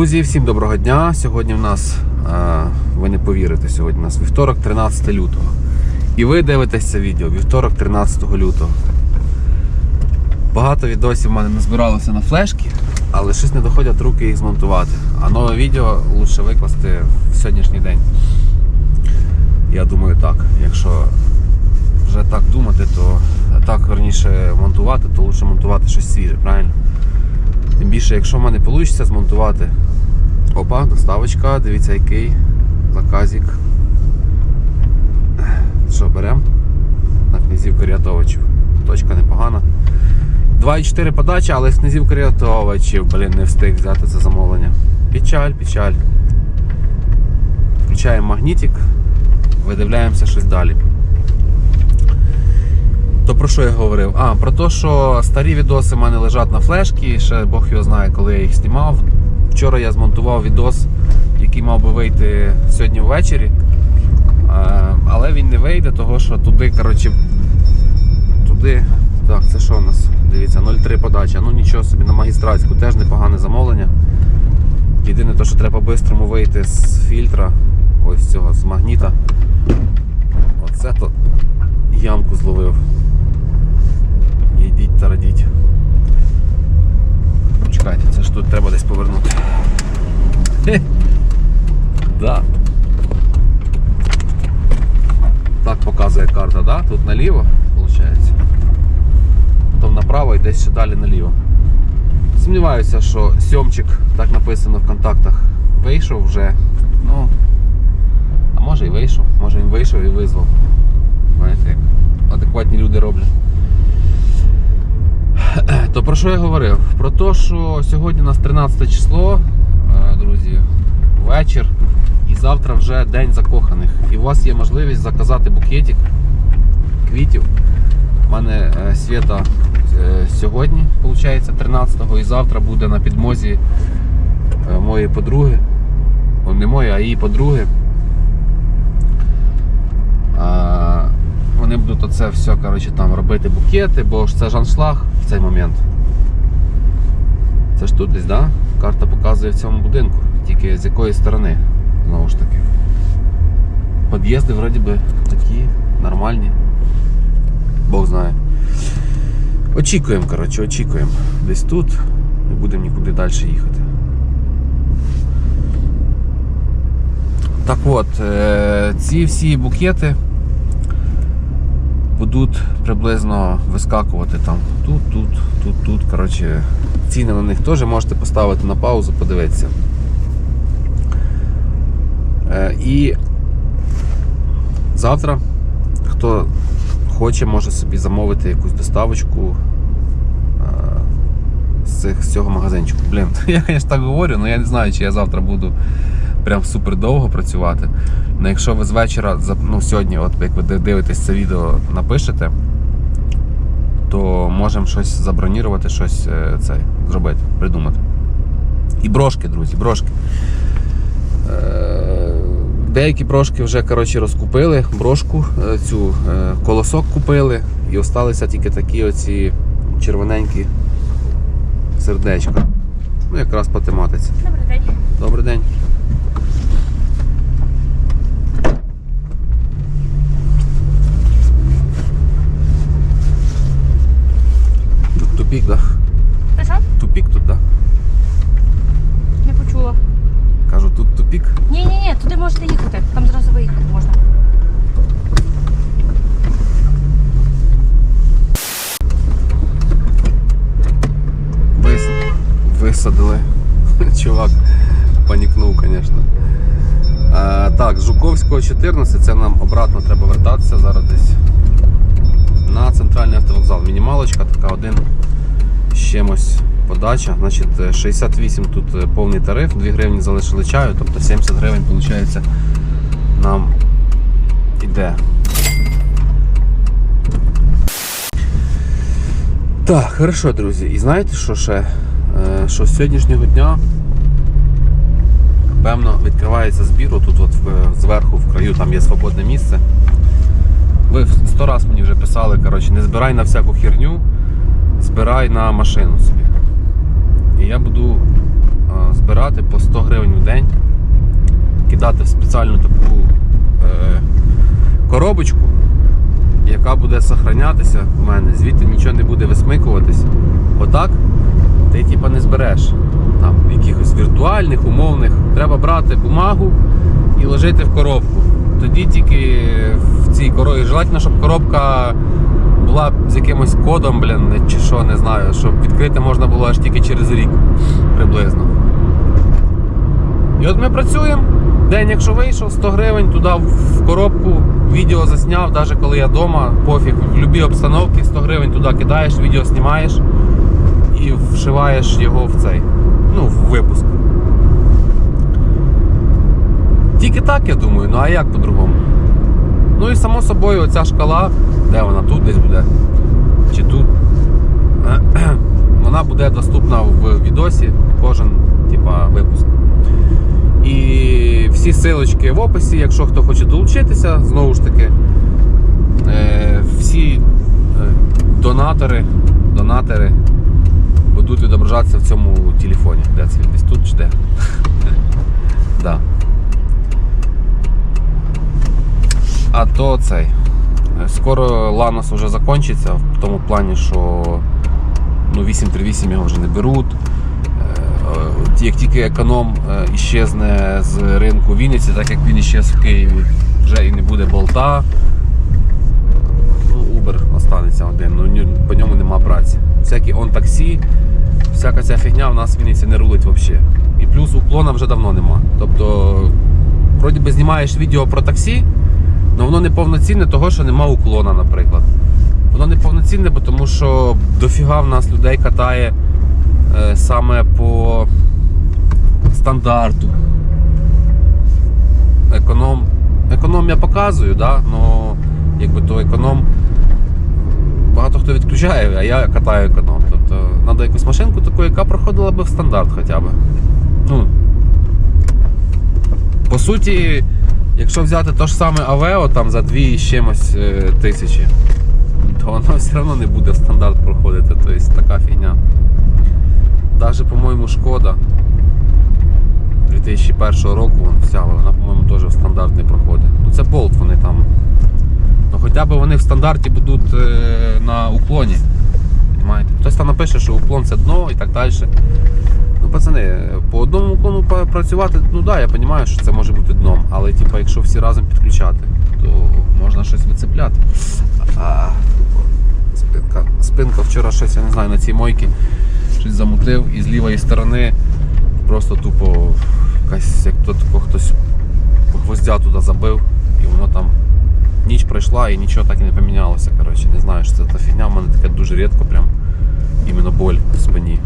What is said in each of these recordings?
Друзі, всім доброго дня. Сьогодні в нас, е, ви не повірите, сьогодні у нас вівторок, 13 лютого. І ви дивитесь це відео вівторок, 13 лютого. Багато відосів в мене назбиралося на флешки, але щось не доходять руки їх змонтувати. А нове відео краще викласти в сьогоднішній день. Я думаю так. Якщо вже так думати, то так верніше монтувати, то краще монтувати щось свіже, правильно? Тим більше, якщо в мене вийде змонтувати. Опа, доставочка, дивіться який заказик. Що, беремо? На князів Корятовичів. Точка непогана. 2,4 подача, але з князів Корятовичів, блін, не встиг взяти це замовлення. Печаль, печаль. Включаємо магнітик, видивляємося щось далі. То про що я говорив? А, про те, що старі відоси в мене лежать на флешці, ще Бог його знає, коли я їх знімав. Вчора я змонтував відос, який мав би вийти сьогодні ввечері. Е, Але він не вийде, того що туди, коротше, туди. Так, це що у нас? Дивіться, 0,3 подача. Ну нічого собі, на магістратську теж непогане замовлення. Єдине, то, що треба швидко вийти з фільтра, ось з цього, з магніта. Оце то ямку зловив. Йдіть та радіть. Чекайте, це ж тут треба десь повернути. Да. Так показує карта, да? Тут наліво, виходить. Потім направо і десь ще далі наліво. Сумніваюся, що сьомчик, так написано в контактах, вийшов вже. Ну, а може і вийшов, може він вийшов і визвав. Знаєте, як адекватні люди роблять. То про що я говорив? Про те, що сьогодні у нас 13 число, е, друзі, вечір, і завтра вже день закоханих. І у вас є можливість заказати букетик квітів. У мене е, свята е, сьогодні, виходить, 13-го, і завтра буде на підмозі е, моєї подруги. О, не моєї, а її подруги. Вони будуть оце все коротше, там робити букети, бо ж це ж аншлаг в цей момент. Це ж тут десь, да? Карта показує в цьому будинку, тільки з якої сторони, знову ж таки. Під'їзди вроді би такі нормальні. Бог знає. Очікуємо, коротше, очікуємо. Десь тут не будемо нікуди далі їхати. Так от, е, ці всі букети будуть приблизно вискакувати там тут, тут, тут, тут. Коротше, ціни на них теж можете поставити на паузу, подивитися. Е, І завтра, хто хоче, може собі замовити якусь доставочку е, з, цих, з цього магазинчику. Блін, я, звісно, так говорю, але я не знаю, чи я завтра буду прям супер довго працювати. Ну, якщо ви з вечора, ну сьогодні, от як ви дивитесь це відео, напишете, то можемо щось забронірувати, щось е, цей, зробити, придумати. І брошки, друзі, брошки. Е, Деякі брошки вже коротше, розкупили, брошку, е, цю колосок купили і залишилися тільки такі оці червоненькі сердечка. Ну, якраз по тематиці. Добрий день. Добрий день. Тут тупік, да? Ти що? Тупік тут, да? Не почула. Кажу, тут тупік. Ні, ні, ні, туди можете їхати. Там зразу виїхати можна. Вис... Висадили. Чувак панікнув, звісно. А, так, з Жуковського 14, це нам обратно треба вертатися зараз десь на центральний автовокзал. Мінімалочка, така один з чимось подача. Значить, е, 68 тут е, повний тариф, 2 гривні залишили чаю, тобто 70 гривень, виходить, нам іде. Так, хорошо, друзі. І знаєте, що ще? Е, Що з сьогоднішнього дня певно відкривається збір. Тут от зверху в краю там є свободне місце. Ви сто раз мені вже писали, коротше, не збирай на всяку херню, збирай на машину собі. І я буду е, збирати. по 100 гривень в день, кидати в спеціальну таку е, коробочку, яка буде сохранятися в мене, звідти нічого не буде висмикуватись. Отак ти типа не збереш там якихось віртуальних, умовних. Треба брати бумагу і ложити в коробку. Тоді тільки в цій коробці. Желательно, щоб коробка була з якимось кодом, блін, чи що, не знаю, щоб відкрити можна було аж тільки через рік приблизно. І от ми працюємо. День, якщо вийшов, 100 гривень туди в коробку, відео засняв, навіть коли я вдома, пофіг, в будь-якій обстановці 100 гривень туди кидаєш, відео знімаєш і вшиваєш його в цей, ну, в випуск. Тільки так, я думаю, ну а як по-другому? Ну і само собою оця шкала, де вона тут десь буде? Чи тут? Вона буде доступна в відосі, кожен типа, випуск. І всі силочки в описі, якщо хто хоче долучитися, знову ж таки, е, всі е, донатори, донатори будуть відображатися в цьому телефоні. Де це десь тут чи де? да. А то цей. е, Скоро Ланос вже закінчиться, в тому плані, що ну, 838 його вже не беруть. Е, е, Як тільки економ іщезне з ринку Вінниці, так як він іщез в Києві, вже і не буде болта. Ну, Uber останеться один, ну по ньому нема праці. Всякі он таксі, всяка ця фігня в нас в Вінниці не рулить взагалі. І плюс уклона вже давно нема. Тобто, вроді би знімаєш відео про таксі, але воно не повноцінне, того, що нема уклона, наприклад. Воно не повноцінне, бо тому що дофіга в нас людей катає е, саме по стандарту. Економ. Економ я показую, да? но якби то економ. Багато хто відключає, а я катаю економ. Тобто треба якусь машинку таку, яка проходила би в стандарт хоча б. Ну, по суті, якщо взяти то ж саме Авео там за 2 з чимось е, тисячі, то воно все одно не буде в стандарт проходити. Тобто така фігня. Навіть, по-моєму, шкода 2001 року вона вся, вона, по-моєму, теж в стандарт не проходить. Ну це болт вони там. Ну хоча б вони в стандарті будуть е, на уклоні. Хтось там напише, що уклон це дно і так далі. Пацани, по одному уклону па- працювати, ну да, я розумію, що це може бути дном, але типу, якщо всі разом підключати, то можна щось вицепляти. А, спинка, спинка вчора щось, я не знаю, на цій мойці щось замутив і з лівої сторони просто тупо якась, як то хтось гвоздя туди забив, і воно там ніч пройшла і нічого так і не помінялося. Коротше, не знаю, що це та фігня, в мене таке дуже рідко, прям іменно боль в спині.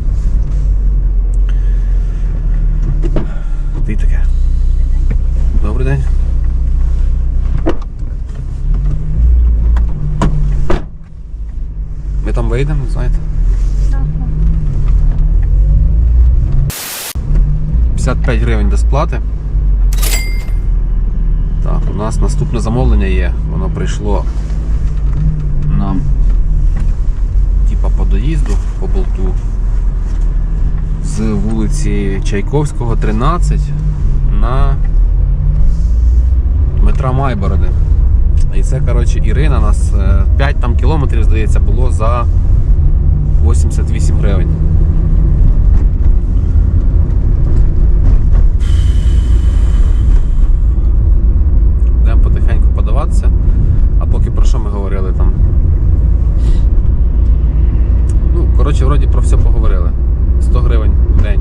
Ти таке. Добрий день. Ми там вийдемо, знаєте? 55 гривень до сплати. Так, у нас наступне замовлення є. Воно прийшло нам типа по доїзду по болту з вулиці Чайковського, 13 на метра Майбороди. І це, коротше, Ірина нас е, 5 там кілометрів, здається, було за 88 гривень. Будемо потихеньку подаватися. А поки про що ми говорили там? Ну, коротше, вроді про все поговорили. 100 гривень в день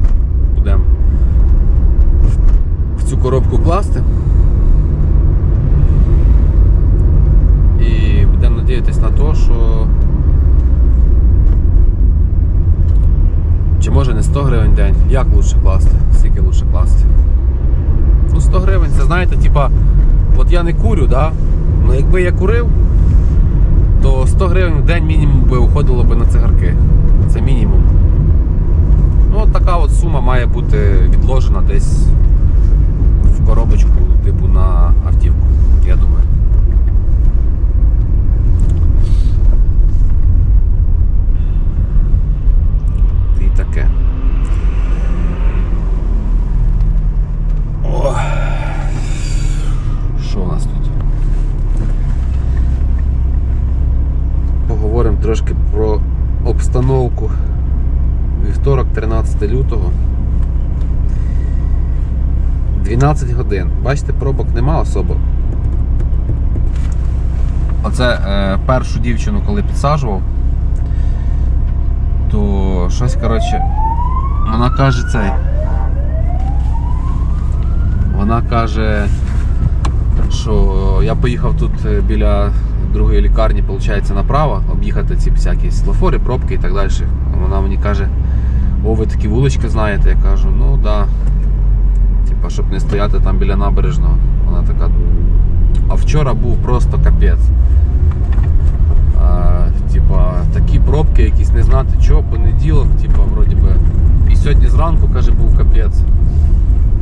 будемо в цю коробку класти. І будемо надіятися на те, що чи може не 100 гривень в день, як лучше класти, скільки лучше класти. Ну, 100 гривень, це знаєте, типа, от я не курю, да? Ну якби я курив, то 100 гривень в день мінімум би уходило би на цигарки. Це мінімум. Ну, от така от сума має бути відложена десь коробочку, типу на автівку, я думаю. І таке. 13 лютого. 12 годин. Бачите, пробок нема особо. Оце е, першу дівчину, коли підсаджував, то щось, коротше, вона каже цей. Вона каже, що я поїхав тут е, біля другої лікарні, виходить, направо, об'їхати ці всякі світлофори, пробки і так далі. Вона мені каже, о, ви такі вулички знаєте. Я кажу, ну да. Типа, щоб не стояти там біля набережного. Вона така. А вчора був просто капець. Типа, такі пробки, якісь не знати що, понеділок, типа, вроді би. І сьогодні зранку, каже, був капець.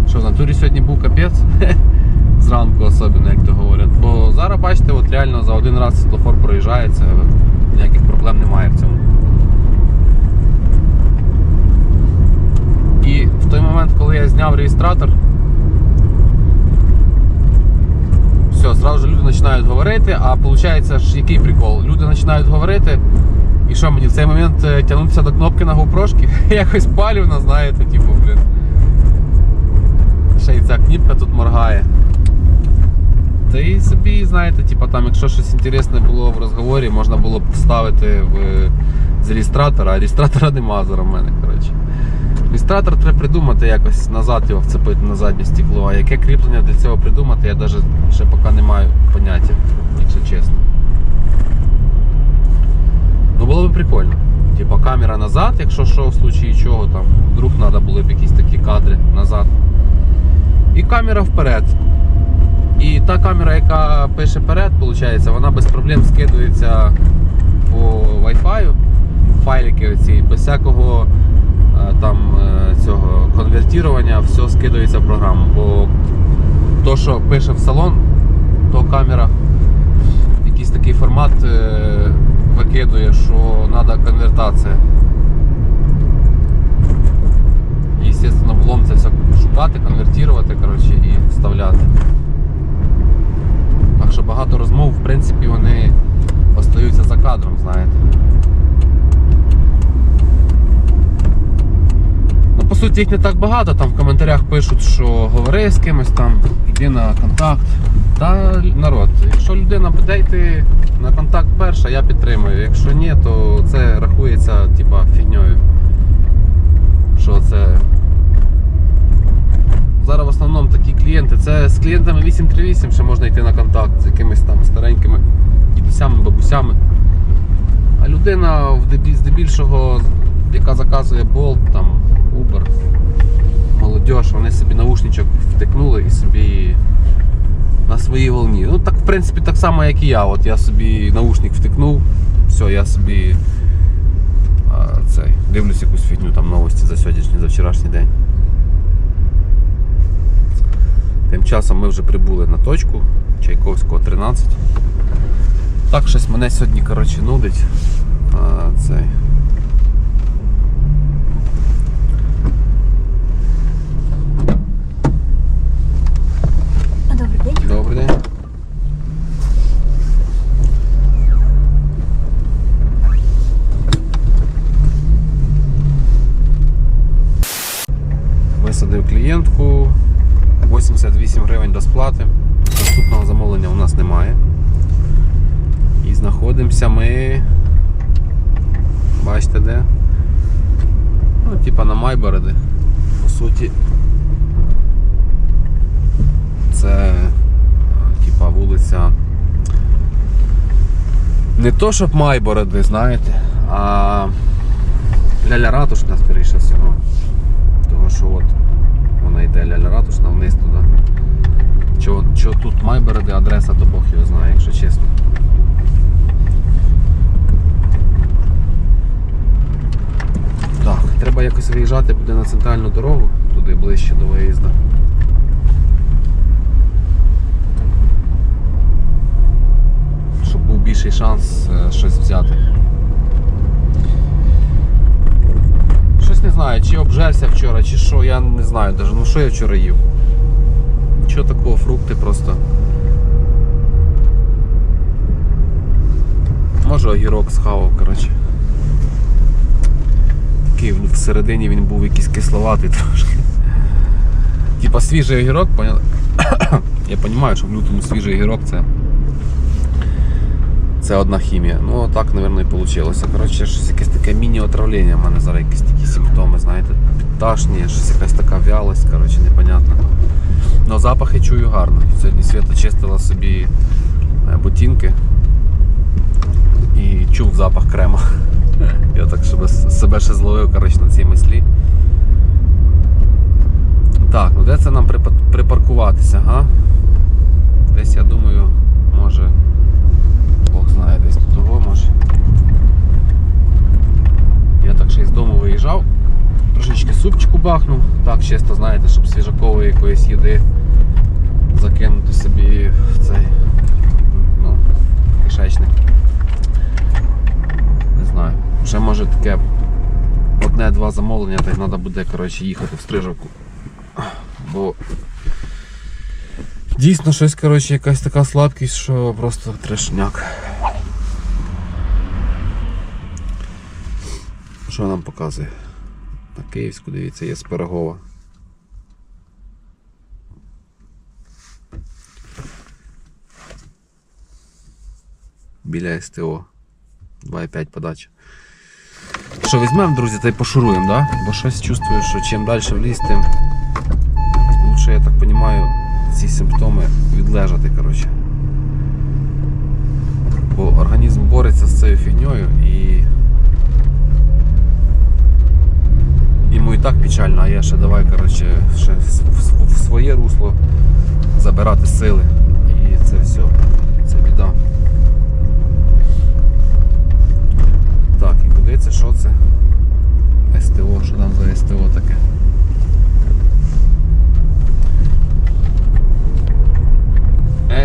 Що, в натурі сьогодні був капець? Зранку особливо, як то говорять. Бо зараз, бачите, от реально за один раз світлофор проїжджається, ніяких проблем немає в цьому. І в той момент, коли я зняв реєстратор, все, зразу люди починають говорити, а виходить, який прикол? Люди починають говорити, і що мені в цей момент е, тягнутися до кнопки на GoPro? Якось палівно, знаєте, типу, блін. Ще й ця кнопка тут моргає. Та і собі, знаєте, типу, там, якщо щось інтересне було в розговорі, можна було б вставити в, з реєстратора, а реєстратора нема зараз в мене, коротше. Реєстратор треба придумати якось назад його вцепити на заднє стекло. А яке кріплення для цього придумати, я навіть ще поки не маю поняття, якщо чесно. Ну було б прикольно. Типа камера назад, якщо що, в случаї чого, там, вдруг треба були б якісь такі кадри назад. І камера вперед. І та камера, яка пише вперед, виходить, вона без проблем скидується по Wi-Fi, файлики оці, без всякого там е, цього конвертування, все скидується в програму. Бо то, що пише в салон, то камера якийсь такий формат е, викидує, що треба конвертація. І, звісно, влом це все шукати, конвертувати коротше, і вставляти. Так що багато розмов, в принципі, вони остаються за кадром, знаєте. По суті, їх не так багато, там в коментарях пишуть, що говори з кимось там, йди на контакт. Та народ, якщо людина буде йти на контакт перша, я підтримую. Якщо ні, то це рахується типа фігньою. Що це. Зараз в основному такі клієнти. Це з клієнтами 838 ще можна йти на контакт з якимись там старенькими дідусями, бабусями. А людина здебільшого, яка заказує Bolt, там, Uber, молодь, вони собі наушничок втикнули і собі на своїй волні. Ну так в принципі так само, як і я. От я собі наушник втикнув, все, я собі а, цей, дивлюсь якусь фігню там новості за сьогоднішній, за вчорашній день. Тим часом ми вже прибули на точку Чайковського 13. Так, щось мене сьогодні коротше, нудить. А, цей. Добрий день. Добрий день. Висадив клієнтку. 88 гривень до сплати. Наступного замовлення у нас немає. І знаходимося ми. Бачите де? Ну, типа на Майбороди. По суті. Це типа вулиця. Не то, щоб Майбороди, знаєте, а Ляля Ратушна, скоріше всього. Того, що от вона йде Ляля Ратушна вниз туди. Що тут Майбороди, адреса, то Бог його знає, якщо чесно. Так, треба якось виїжджати буде на центральну дорогу, туди ближче до виїзду. Щоб був більший шанс е, щось взяти. Щось не знаю, чи обжерся вчора, чи що, я не знаю навіть. Ну що я вчора їв? Нічого такого, фрукти просто. Може огірок схавав, коротше. Такий всередині він був якийсь кисловатий трошки. Типа свіжий огірок? Я розумію, що в лютому свіжий огірок це. Це одна хімія. Ну так, мабуть, і вийшло. Коротше, щось якесь таке міні-отравлення. У мене зараз якісь такі симптоми, знаєте, підташні, щось якась така вялость, коротше, непонятно. Но запахи чую гарно. Сьогодні Свята чистила собі е, ботинки і чув запах крема. Я так себе, себе ще зловив коротше, на цій мислі. Так, ну де це нам припаркуватися, га? Десь я думаю, може. Бог знає, десь тут того може. Я так ще із дому виїжджав, трошечки супчику бахнув. Так, чисто, знаєте, щоб свіжакової якоїсь їди закинути собі в цей ну, кишечник. Не знаю. Ще може таке одне-два замовлення, та й треба буде коротше, їхати в стрижовку. Бо дійсно щось коротше, якась така слабкість, що просто трешняк. Що нам показує? На Київську, дивіться, є з Пирогова. Біля СТО. 2,5 подача. Що, візьмемо, друзі, та й пошуруємо, да? Бо щось чувствую, що чим далі в ліс, тим лучше, я так розумію, ці симптоми відлежати, коротше. Бо організм бореться з цією фігньою і. Йому і так печально, а я ще давай, коротше, ще в, своє русло забирати сили. І це все. Це біда. Так, і куди це? Що це? СТО, що там за СТО таке?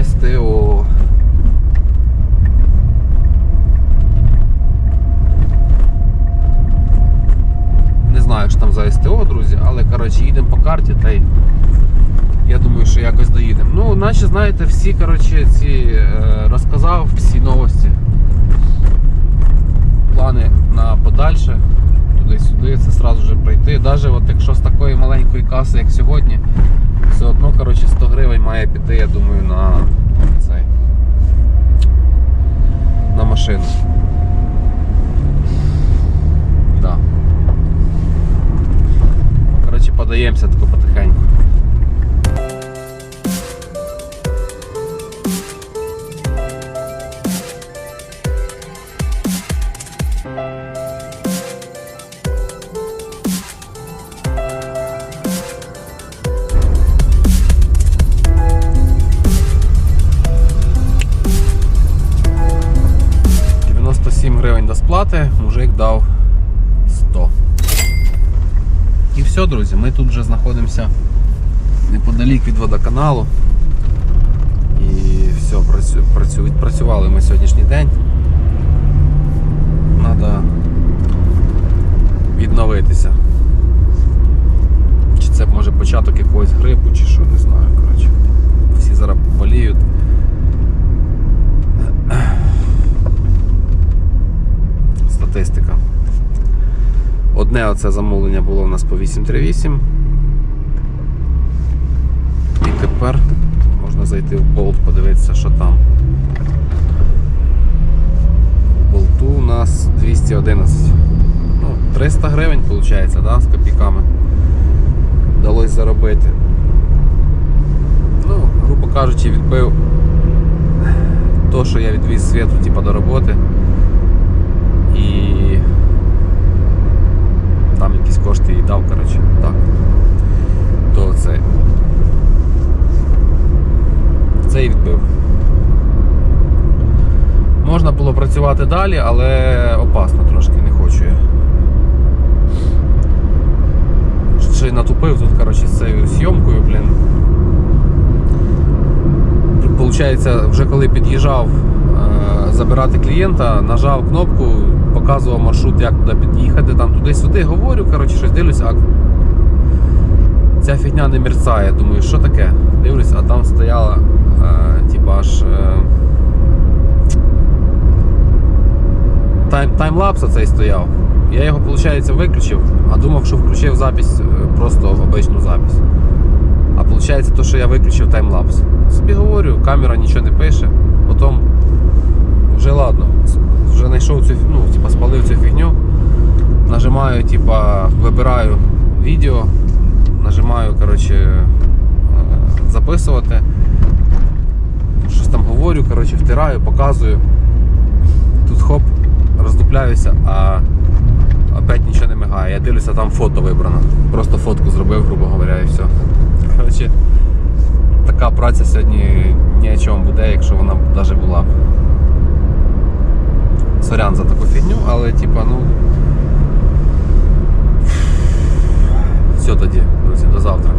СТО. Не знаю, що там за СТО, друзі, але коротше їдемо по карті та й я думаю, що якось доїдемо. Ну, наче знаєте, всі коротше, ці е, розказав всі новості. Плани на подальше, туди-сюди, це одразу вже пройти. Навіть от якщо з такої маленької як сьогодні, все одно коротше, 100 гривень має піти, я думаю, на цей. На машину. Да. Коротше, подаємося тако потихеньку. — гривень мужик дав 100. І все, друзі, ми тут вже знаходимося неподалік від водоканалу. І все, працю, працю, відпрацювали ми сьогоднішній день. Треба відновитися. Чи це може початок якогось грипу, чи що, не знаю. Коротше. Всі зараз боліють. Статистика. Одне оце замовлення було у нас по 838. І тепер можна зайти в болт, подивитися, що там. В болту у нас 211. Ну, 300 гривень, виходить, да, з копійками. Вдалося заробити. Ну, грубо кажучи, відбив то, що я відвіз світу типу, до роботи. І там якісь кошти їй дав, коротше, так. То це. Це і відбив. Можна було працювати далі, але опасно трошки, не хочу я. Ще й натупив тут, коротше, з цією зйомкою, блін. Получається, вже коли під'їжджав е, забирати клієнта, нажав кнопку, показував маршрут, як туди під'їхати, там туди-сюди говорю, коротше, щось дивлюсь, а ця фігня не мерцає. Думаю, що таке? Дивлюсь, а там стояла е, типа аж е, тайм, таймлапс оцей стояв. Я його, виходить, виключив, а думав, що включив запись, е, просто обичну запись. А виходить, то, що я виключив таймлапс. Собі говорю, камера нічого не пише, потім вже ладно, знайшов цю, ну, типа, спалив цю фігню, нажимаю, типа, вибираю відео, нажимаю, коротше, е, записувати. Щось там говорю, коротше, втираю, показую. Тут хоп, роздупляюся, а опять нічого не мигає. Я дивлюся, там фото вибрано. Просто фотку зробив, грубо говоря, і все. Коротше, така праця сьогодні ні о чому буде, якщо вона навіть була. Сорян за таку фігню, але типа, ну. Все тоді, друзі, до завтра.